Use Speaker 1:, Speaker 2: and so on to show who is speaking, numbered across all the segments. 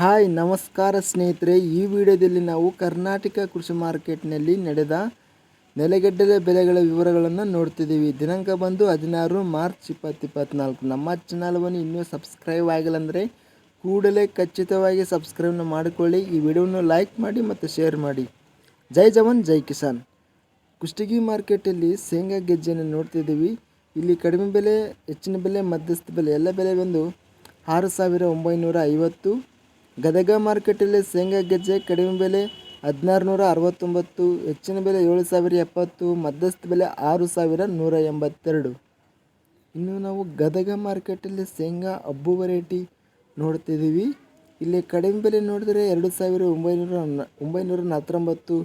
Speaker 1: Hi, ನಮಸ್ಕಾರ ಸ್ನೇಹಿತರೆ. ಈ ವಿಡಿಯೋದಲ್ಲಿ ನಾವು ಕರ್ನಾಟಕ ಕೃಷಿ ಮಾರ್ಕೆಟ್ನಲ್ಲಿ ನಡೆದ ನೆಲಗಡ್ಡೆల ಬೆಲೆಗಳ ವಿವರಗಳನ್ನು ನೋಡ್ತಿದ್ದೀವಿ. ದಿನಾಂಕ ಬಂದು ಹದಿನಾರು ಮಾರ್ಚ್ ಇಪ್ಪತ್ತು ಇಪ್ಪತ್ತ್ನಾಲ್ಕು ನಮ್ಮ ಚಾನಲ್ವನ್ನು ಇನ್ನೂ ಸಬ್ಸ್ಕ್ರೈಬ್ ಆಗಿಲ್ಲ ಅಂದರೆ ಕೂಡಲೇ ಖಚಿತವಾಗಿ ಸಬ್ಸ್ಕ್ರೈಬ್ನ ಮಾಡಿಕೊಳ್ಳಿ. ಈ ವಿಡಿಯೋವನ್ನು ಲೈಕ್ ಮಾಡಿ ಮತ್ತು ಶೇರ್ ಮಾಡಿ. ಜೈ ಜವಾನ್, ಜೈ ಕಿಸಾನ್. ಕುಷ್ಟಗಿ ಮಾರ್ಕೆಟಲ್ಲಿ ಶೇಂಗಾ ಗೆಜ್ಜೆಯನ್ನು ನೋಡ್ತಿದ್ದೀವಿ. ಇಲ್ಲಿ ಕಡಿಮೆ ಬೆಲೆ, ಹೆಚ್ಚಿನ ಬೆಲೆ, ಮಧ್ಯಸ್ಥ ಬೆಲೆ, ಎಲ್ಲ ಬೆಲೆ ಬಂದು ಆರು ಸಾವಿರ ಒಂಬೈನೂರ ಐವತ್ತು. ಗದಗ ಮಾರುಕಟ್ಟೆಯಲ್ಲಿ ಶೇಂಗಾ ಗೆಜ್ಜೆ ಕಡಿಮೆ ಬೆಲೆ ಹದಿನಾರು ನೂರ ಅರವತ್ತೊಂಬತ್ತು ಹೆಚ್ಚಿನ ಬೆಲೆ ಏಳು ಸಾವಿರ ಎಪ್ಪತ್ತು ಮಧ್ಯಸ್ಥ ಬೆಲೆ ಆರು ಸಾವಿರ ನೂರ ಎಂಬತ್ತೆರಡು ಇನ್ನು ನಾವು ಗದಗ ಮಾರ್ಕೆಟಲ್ಲಿ ಶೇಂಗಾ ಹಬ್ಬು ವೆರೈಟಿ ನೋಡ್ತಿದ್ದೀವಿ. ಇಲ್ಲಿ ಕಡಿಮೆ ಬೆಲೆ ನೋಡಿದರೆ ಎರಡು ಸಾವಿರ ಒಂಬೈನೂರ ಒಂಬೈನೂರ ಹತ್ತೊಂಬತ್ತು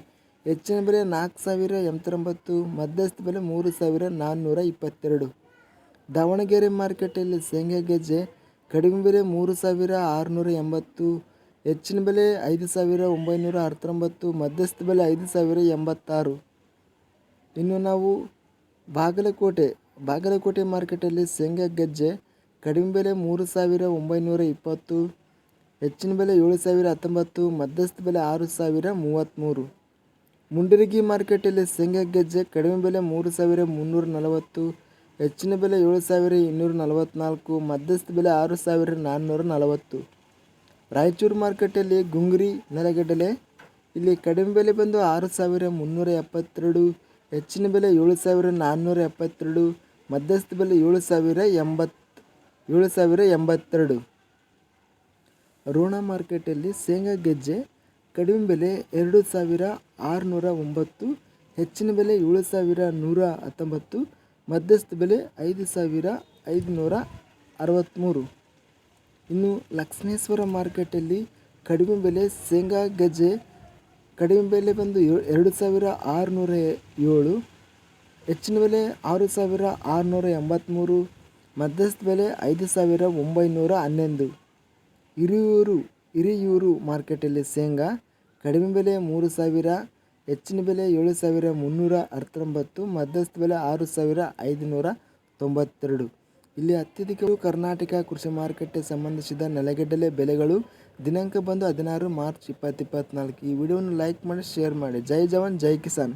Speaker 1: ಹೆಚ್ಚಿನ ಬೆಲೆ ನಾಲ್ಕು ಸಾವಿರ ಎಂಬತ್ತೊಂಬತ್ತು ಮಧ್ಯಸ್ಥ ಬೆಲೆ ಮೂರು ಸಾವಿರ ನಾನ್ನೂರ ಇಪ್ಪತ್ತೆರಡು ದಾವಣಗೆರೆ ಮಾರ್ಕೆಟಲ್ಲಿ ಶೇಂಗಾ ಗೆಜ್ಜೆ ಕಡಿಮೆ ಬೆಲೆ ಮೂರು ಸಾವಿರ ಆರುನೂರ ಎಂಬತ್ತು, ಹೆಚ್ಚಿನ ಬೆಲೆ ಐದು ಸಾವಿರ ಒಂಬೈನೂರ ಹತ್ತೊಂಬತ್ತು ಮಧ್ಯಸ್ಥ ಬೆಲೆ ಐದು ಸಾವಿರ ಎಂಬತ್ತಾರು. ಇನ್ನು ನಾವು ಬಾಗಲಕೋಟೆ ಬಾಗಲಕೋಟೆ ಮಾರ್ಕೆಟಲ್ಲಿ ಶೇಂಗಾ ಗೆಜ್ಜೆ ಕಡಿಮೆ ಬೆಲೆ ಮೂರು ಸಾವಿರ ಒಂಬೈನೂರ ಇಪ್ಪತ್ತು, ಹೆಚ್ಚಿನ ಬೆಲೆ ಏಳು ಸಾವಿರ ಹತ್ತೊಂಬತ್ತು, ಮಧ್ಯಸ್ಥ ಬೆಲೆ ಆರು ಸಾವಿರ ಮೂವತ್ತ್ಮೂರು. ಮುಂಡರಗಿ ಮಾರ್ಕೆಟಲ್ಲಿ ಶೇಂಗಾ ಗೆಜ್ಜೆ ಕಡಿಮೆ ಬೆಲೆ ಮೂರು ಸಾವಿರ ಮುನ್ನೂರ ನಲವತ್ತು ಹೆಚ್ಚಿನ ಬೆಲೆ ಏಳು ಸಾವಿರ ಇನ್ನೂರ ನಲವತ್ತ್ನಾಲ್ಕು ಮಧ್ಯಸ್ಥ ಬೆಲೆ ಆರು ಸಾವಿರ ನಾನ್ನೂರ ನಲವತ್ತು. ರಾಯಚೂರು ಮಾರುಕಟ್ಟೆಯಲ್ಲಿ ಗುಂಗ್ರಿ ನೆಲಗಡಲೆ, ಇಲ್ಲಿ ಕಡಿಮೆ ಬೆಲೆ ಬಂದು ಆರು ಸಾವಿರ ಮುನ್ನೂರ ಎಪ್ಪತ್ತೆರಡು, ಹೆಚ್ಚಿನ ಬೆಲೆ ಏಳು ಸಾವಿರ ನಾನ್ನೂರ ಎಪ್ಪತ್ತೆರಡು, ಮಧ್ಯಸ್ಥ ಬೆಲೆ ಏಳು ಸಾವಿರ ಎಂಬತ್ತು, ಏಳು ಸಾವಿರ ಎಂಬತ್ತೆರಡು. ರೋಣ ಮಾರುಕಟ್ಟೆಯಲ್ಲಿ ಶೇಂಗಾ ಗೆಜ್ಜೆ ಕಡಿಮೆ ಬೆಲೆ ಎರಡು ಸಾವಿರ ಆರುನೂರ ಒಂಬತ್ತು, ಹೆಚ್ಚಿನ ಬೆಲೆ ಏಳು ಸಾವಿರ ನೂರ ಹತ್ತೊಂಬತ್ತು ಮಧ್ಯಸ್ಥ ಬೆಲೆ ಐದು ಸಾವಿರ ಐದುನೂರ ಅರವತ್ತ್ಮೂರು ಇನ್ನು ಲಕ್ಷ್ಮೇಶ್ವರ ಮಾರ್ಕೆಟಲ್ಲಿ ಕಡಿಮೆ ಬೆಲೆ ಶೇಂಗಾ ಗಜ್ಜೆ ಕಡಿಮೆ ಬೆಲೆ ಬಂದು ಎರಡು ಸಾವಿರ ಆರುನೂರ ಏಳು. ಹೆಚ್ಚಿನ ಬೆಲೆ ಆರು ಸಾವಿರ ಆರುನೂರ ಎಂಬತ್ತ್ಮೂರು ಮಧ್ಯಸ್ಥ ಬೆಲೆ ಐದು ಸಾವಿರ ಒಂಬೈನೂರ ಹನ್ನೊಂದು. ಹಿರಿಯೂರು ಹಿರಿಯೂರು ಮಾರ್ಕೆಟಲ್ಲಿ ಶೇಂಗಾ ಕಡಿಮೆ ಬೆಲೆ ಮೂರು ಸಾವಿರ ಹೆಚ್ಚಿನ ಬೆಲೆ ಏಳು ಸಾವಿರ ಮುನ್ನೂರ ಹತ್ತೊಂಬತ್ತು ಮಧ್ಯಸ್ಥ ಬೆಲೆ ಆರು ಸಾವಿರ ಐದುನೂರ ತೊಂಬತ್ತೆರಡು. ಇಲ್ಲಿ ಅತ್ಯಧಿಕವು ಕರ್ನಾಟಕ ಕೃಷಿ ಮಾರುಕಟ್ಟೆ ಸಂಬಂಧಿಸಿದ ನೆಲಗಡಲೆ ಬೆಲೆಗಳು ದಿನಾಂಕ ಬಂದು ಹದಿನಾರು ಮಾರ್ಚ್ ಇಪ್ಪತ್ತು ಇಪ್ಪತ್ತ್ನಾಲ್ಕು ಈ ವಿಡಿಯೋವನ್ನು ಲೈಕ್ ಮಾಡಿ, ಶೇರ್ ಮಾಡಿ. ಜೈ ಜವಾನ್, ಜೈ ಕಿಸಾನ್.